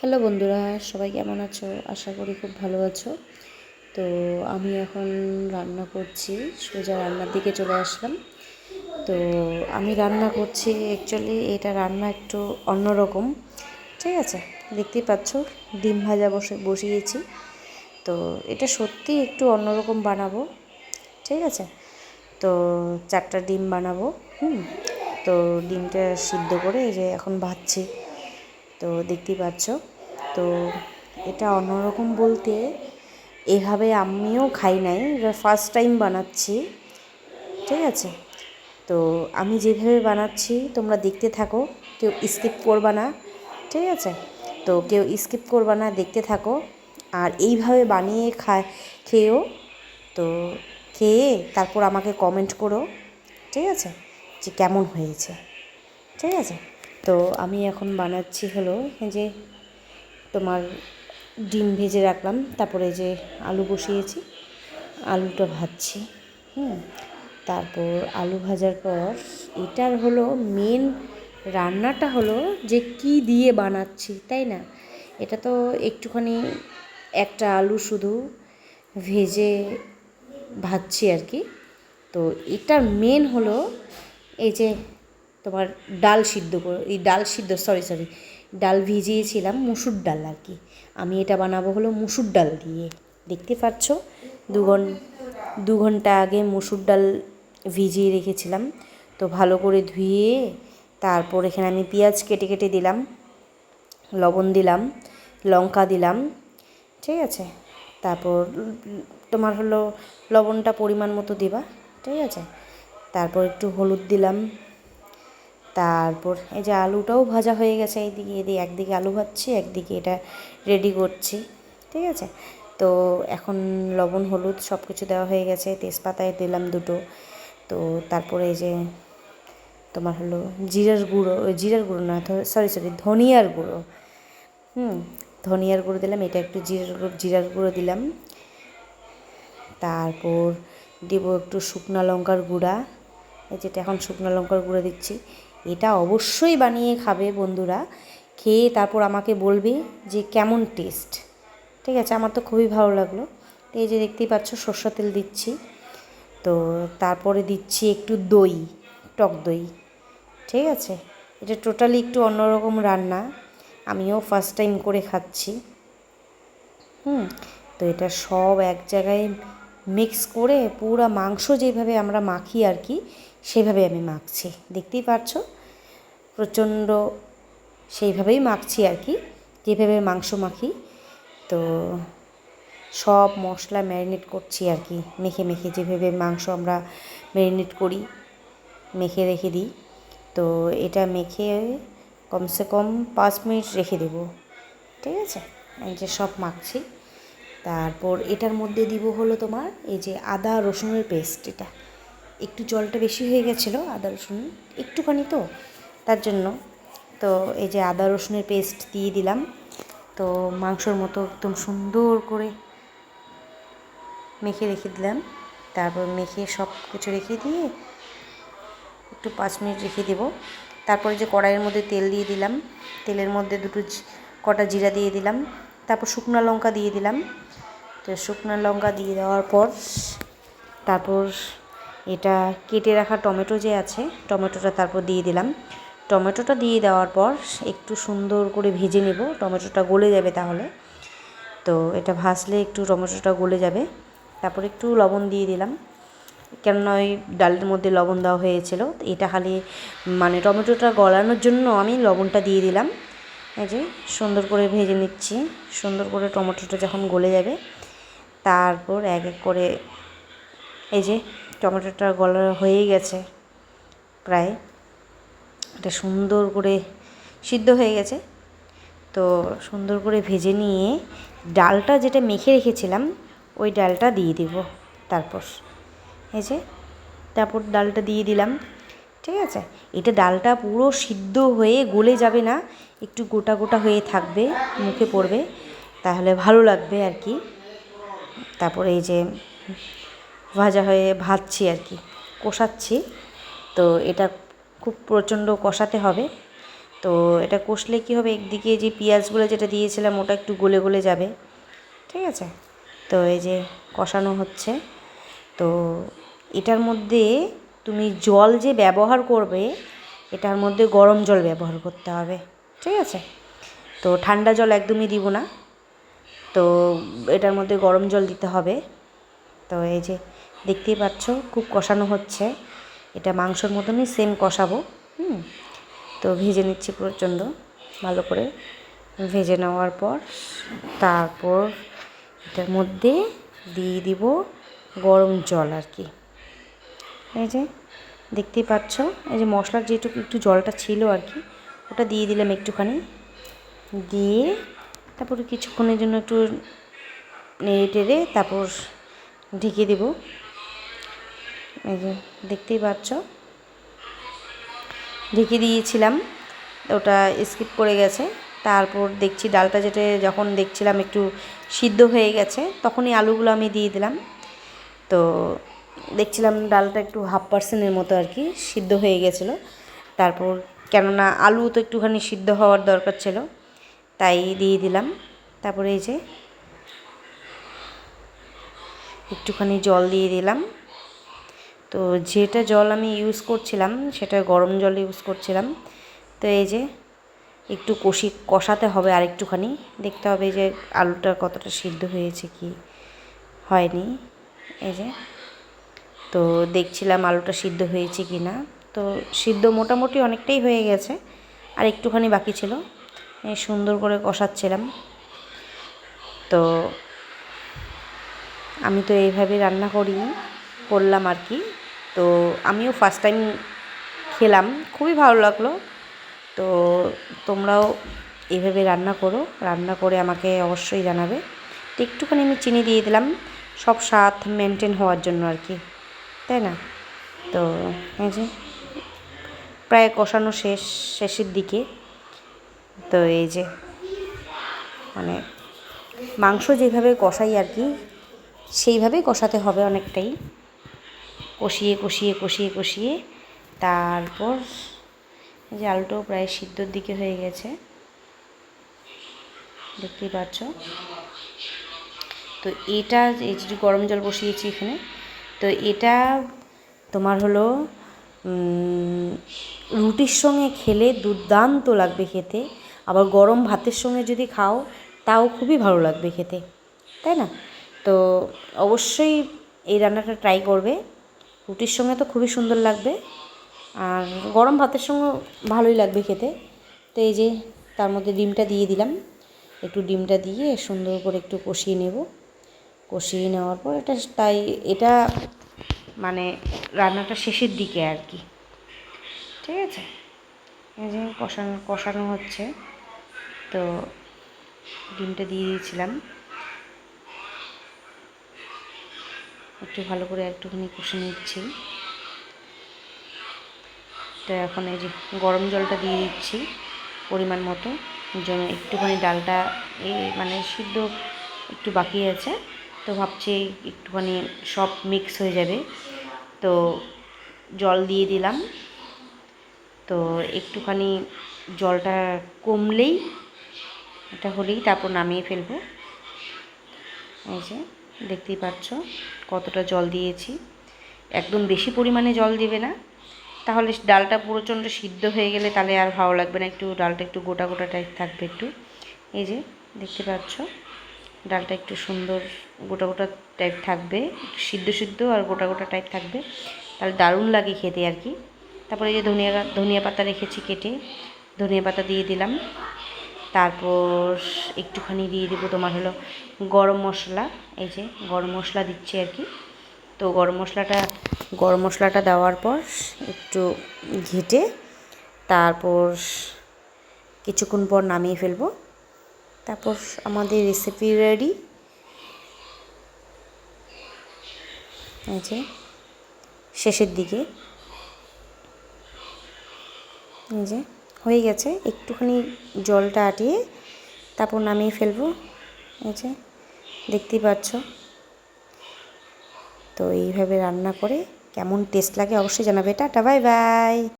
Hello বন্ধুরা, সবাই কেমন আছো? আশা করি খুব ভালো আছো। তো আমি এখন রান্না করছি, সোজা রান্নার দিকে চলে আসলাম। তো আমি রান্না করছি অ্যাকচুয়ালি এটা রান্না একটু অন্যরকম, ঠিক আছে? দেখতেই পাচ্ছ, ডিম ভাজা বসে, বসিয়েছি। তো এটা সত্যি একটু অন্যরকম বানাবো, ঠিক আছে? তো চারটা ডিম বানাবো, হুম? তো ডিমটা সিদ্ধ করে যে এখন ভাজছি। তো দেখতেই পাচ্ছ। তো এটা অন্যরকম বলতে এভাবে আমিও খাই নাই ফার্স্ট টাইম বানাচ্ছি, ঠিক আছে? তো আমি যেভাবে বানাচ্ছি, তোমরা দেখতে থাকো, কেউ স্কিপ করবা না, ঠিক আছে? তো কেউ স্কিপ করবা না, দেখতে থাকো। আর এইভাবে বানিয়ে খা খেয়েও, তো খেয়ে তারপর আমাকে কমেন্ট করো, ঠিক আছে? যে কেমন হয়েছে, ঠিক আছে? তো আমি এখন বানাচ্ছি হলো যে তোমার ডিম ভেজে রাখলাম, তারপরে যে আলু বসিয়েছি, আলুটা ভাজছি, হুম, তারপর আলু ভাজার পর এটার হলো মেন রান্নাটা হলো যে কি দিয়ে বানাচ্ছি, তাই না? এটা তো একটুখানি একটা আলু শুধু ভেজে ভাজছি আর কি। তো এটার মেন হলো এই যে তোমার ডাল সিদ্ধ করে, এই ডাল সিদ্ধ সরি সরি ডাল ভিজিয়েছিলাম, মুসুর ডাল আর কি। আমি এটা বানাবো হলো মুসুর ডাল দিয়ে। দেখতে পাচ্ছ? দু ঘন, দু ঘণ্টা আগে মুসুর ডাল ভিজিয়ে রেখেছিলাম। তো ভালো করে ধুয়ে তারপর এখানে আমি পেঁয়াজ কেটে কেটে দিলাম, লবণ দিলাম, লঙ্কা দিলাম, ঠিক আছে? তারপর তোমার হলো লবণটা পরিমাণ মতো দিবা, ঠিক আছে? তারপর একটু হলুদ দিলাম তারপর এই যে আলুটাও ভাজা হয়ে গেছে, এইদিকে এদিকে একদিকে আলু ভাজছি, একদিকে এটা রেডি করছি, ঠিক আছে? তো এখন লবণ, হলুদ সব কিছু দেওয়া হয়ে গেছে, তেজপাতায় দিলাম দুটো। তো তারপরে এই যে তোমার হলো জিরার গুঁড়ো জিরার গুঁড়ো না সরি সরি ধনিয়ার গুঁড়ো। হুম, ধনিয়ার গুঁড়ো দিলাম, এটা একটু জিরার গুঁড়ো জিরার গুঁড়ো দিলাম। তারপর দেব একটু শুকনো লঙ্কার গুঁড়া যেটা এখন শুকনো লঙ্কার গুঁড়ো দিচ্ছি। এটা অবশ্যই বানিয়ে খাবে বন্ধুরা। খেয়ে তারপর আমাকে বলবে যে কেমন টেস্ট ঠিক আছে, আমার তো খুবই ভালো লাগল। এই যে দেখতেই পাচ্ছ সর্ষা তেল দিচ্ছি। তো তারপরে দিচ্ছি একটু দই, টক দই। ঠিক আছে, এটা টোটালি একটু অন্যরকম রান্না। আমিও ফার্স্ট টাইম করে খাচ্ছি। হুম, তো এটা সব এক জায়গায় মিক্স করে পুরো মাংস যেভাবে আমরা মাখি আর কি, সেভাবে আমি মাখছি। দেখতেই পাচ্ছ? প্রচণ্ড সেইভাবেই মাখছি আর কি, যেভাবে মাংস মাখি। তো সব মশলা ম্যারিনেট করছি আর কি, মেখে মেখে যেভাবে মাংস আমরা ম্যারিনেট করি, মেখে রেখে দিই। তো এটা মেখে কমসে কম পাঁচ মিনিট রেখে দেবো, ঠিক আছে? এই যে সব মাখছি। তারপর এটার মধ্যে দিব হলো তোমার এই যে আদা রসুনের পেস্ট এটা। একটু জলটা বেশি হয়ে গেছিল আদা রসুন, একটুখানি তো। তার জন্য। তো এই যে আদা রসুনের পেস্ট দিয়ে দিলাম। তো মাংসর মতো একদম সুন্দর করে মেখে রেখে দিলাম। তারপর মেখে সব কিছু রেখে দিয়ে একটু পাঁচ মিনিট রেখে দেব। তারপরে যে কড়াইয়ের মধ্যে তেল দিয়ে দিলাম, তেলের মধ্যে দুটো কটা জিরা দিয়ে দিলাম। তারপর শুকনো লঙ্কা দিয়ে দিলাম। তো শুকনো লঙ্কা দিয়ে দেওয়ার পর, তারপর এটা কেটে রাখা টমেটো যে আছে, টমেটোটা তারপর দিয়ে দিলাম। টমেটোটা দিয়ে দেওয়ার পর একটু সুন্দর করে ভেজে নেব। টমেটোটা গলে যাবে তাহলে। তো এটা ভাজলে একটু টমেটোটা গলে যাবে। তারপর একটু লবণ দিয়ে দিলাম। কেননা ওই ডালের মধ্যে লবণ দেওয়া হয়েছিল। এটা খালি মানে টমেটোটা গলানোর জন্য আমি লবণটা দিয়ে দিলাম। এই যে সুন্দর করে ভেজে নিচ্ছি। সুন্দর করে টমেটোটা যখন গলে যাবে, তারপর এক এক করে এই যে টমেটোটা গলা হয়েই গেছে প্রায়। এটা সুন্দর করে সিদ্ধ হয়ে গেছে। তো সুন্দর করে ভেজে নিয়ে ডালটা যেটা মেখে রেখেছিলাম, ওই ডালটা দিয়ে দিব তারপর। এই যে, তারপর ডালটা দিয়ে দিলাম। ঠিক আছে? এটা ডালটা পুরো সিদ্ধ হয়ে গলে যাবে না, একটু গোটা গোটা হয়ে থাকবে, মুখে পড়বে, তাহলে ভালো লাগবে আর কি। তারপরে এই যে ভাজা হয়ে ভাজছি আর কি, কষাচ্ছি। তো এটা খুব প্রচণ্ড কষাতে হবে। তো এটা কষলে কী হবে? একদিকে যে পেঁয়াজগুলো যেটা দিয়েছিলাম, ওটা একটু গলে গলে যাবে। ঠিক আছে? তো এই যে কষানো হচ্ছে। তো এটার মধ্যে তুমি জল যে ব্যবহার করবে, এটার মধ্যে গরম জল ব্যবহার করতে হবে। ঠিক আছে? তো ঠান্ডা জল একদমই দিব না। তো এটার মধ্যে গরম জল দিতে হবে। তো এই যে দেখতেই পাচ্ছ, খুব কষানো হচ্ছে। এটা মাংসর মতনই সেম কষাবো, হুম? তো ভেজে নিচ্ছি প্রচণ্ড, ভালো করে। ভেজে নেওয়ার পর তারপর এটার মধ্যে দিয়ে দিব গরম জল আর কি। এই যে, দেখতেই পাচ্ছ? এই যে মশলার যেটুকু একটু জলটা ছিল আর কি, ওটা দিয়ে দিলাম একটুখানি। দিয়ে তারপরে কিছুক্ষণের জন্য একটু নেড়ে টেড়ে তারপর ঢেকে দেব। এই যে, দেখতেই পাচ্ছ? ঢেকে দিয়েছিলাম, ওটা স্কিপ করে গেছে। তারপর দেখছি ডালটা যেটা, যখন দেখছিলাম একটু সিদ্ধ হয়ে গেছে, তখনই আলুগুলো আমি দিয়ে দিলাম। তো দেখছিলাম ডালটা একটু হাফ পার্সেন্টের মতো আর কি সিদ্ধ হয়ে গেছিল। তারপর কেননা আলু তো একটুখানি সিদ্ধ হওয়ার দরকার ছিল, তাই দিয়ে দিলাম। তারপরে এই যে, একটুখানি জল দিয়ে দিলাম। তো যেটা জল আমি ইউজ করছিলাম, সেটা গরম জল ইউজ করছিলাম। তো এই যে একটু কষি, কষাতে হবে আর একটুখানি দেখতে হবে যে আলুটা কতটা সিদ্ধ হয়েছে কি হয়নি। এই যে তো দেখছিলাম আলুটা সিদ্ধ হয়েছে কি না তো সিদ্ধ মোটামুটি অনেকটাই হয়ে গেছে, আর একটুখানি বাকি ছিল। সুন্দর করে কষাচ্ছিলাম। তো আমি তো এইভাবে রান্না করি, করলাম আর কি। তো আমিও ফার্স্ট টাইম খেলাম, খুবই ভালো লাগল। তো তোমরাও এইভাবে রান্না করো, রান্না করে আমাকে অবশ্যই জানাবে। তো একটুখানি আমি চিনি দিয়ে দিলাম, সব স্বাদ মেনটেন হওয়ার জন্য আর কি, তাই না? তো এই যে, প্রায় কষানো শেষ, শেষের দিকে। তো এই যে মানে মাংস যেভাবে কষাই আর কি, সেইভাবেই কষাতে হবে অনেকটাই। কষিয়ে কষিয়ে কষিয়ে কষিয়ে তারপর এই যে আলুটাও প্রায় সিদ্ধর দিকে হয়ে গেছে। দেখতেই পাচ্ছ। তো এটা এই যে গরম জল বসিয়েছি এখানে। তো এটা তোমার হলো রুটির সঙ্গে খেলে দুর্দান্ত লাগবে খেতে। আবার গরম ভাতের সঙ্গে যদি খাও, তাও খুবই ভালো লাগবে খেতে। তাই না? তো অবশ্যই এই রান্নাটা ট্রাই করবে। রুটির সঙ্গে তো খুবই সুন্দর লাগবে। আর গরম ভাতের সঙ্গে ভালোই লাগবে খেতে। তো এই যে তার মধ্যে ডিমটা দিয়ে দিলাম। একটু ডিমটা দিয়ে সুন্দর করে একটু কষিয়ে নেব। কষিয়ে নেওয়ার পর এটা তাই এটা মানে রান্নাটা শেষের দিকে আর কি। ঠিক আছে? এই যে কষানো কষানো হচ্ছে। তো ডিমটা দিয়ে দিয়েছিলাম। একটু ভালো করে একটুখানি কষে নিচ্ছি। তো এখন এই যে গরম জলটা দিয়ে দিচ্ছি পরিমাণ মতো, যেন একটুখানি ডালটা এই মানে সিদ্ধ একটু বাকি আছে। তো ভাবছি একটুখানি সব মিক্স হয়ে যাবে। তো জল দিয়ে দিলাম। তো একটুখানি জলটা কমলেই এটা হলেই তারপর নামিয়ে ফেলব। এই যে। দেখতেই পাচ্ছ, কতটা জল দিয়েছি। একদম বেশি পরিমাণে জল দিবে না। তাহলে ডালটা প্রচণ্ড সিদ্ধ হয়ে গেলে তাহলে আর ভালো লাগবে না, একটু ডালটা একটু গোটা গোটা টাইপ থাকবে একটু। এই যে, দেখতে পাচ্ছ, ডালটা একটু সুন্দর গোটা গোটা টাইপ থাকবে সিদ্ধ সিদ্ধ আর গোটা গোটা টাইপ থাকবে। তাহলে দারুণ লাগে খেতে আর কি। তারপরে এই যে ধনিয়া ধনিয়া পাতা রেখেছি কেটে, ধনিয়া পাতা দিয়ে দিলাম। তারপর একটুখানি দিয়ে দেবো তোমার হলো গরম মশলা, এই যে গরম মশলা দিচ্ছি আর কি। তো গরম মশলাটা গরম মশলাটা দেওয়ার পর একটু ঘেটে তারপর কিছুক্ষণ পর নামিয়ে ফেলব। তারপর আমাদের রেসিপি রেডি এই যে শেষের দিকে। এই যে হয়ে গেছে, একটুখানি জলটা আটিয়ে তারপর নামিয়ে ফেলব। এই যে, দেখতেই পাচ্ছ। তো এইভাবে রান্না করে কেমন টেস্ট লাগে অবশ্যই জানাবে। Tata, bye bye.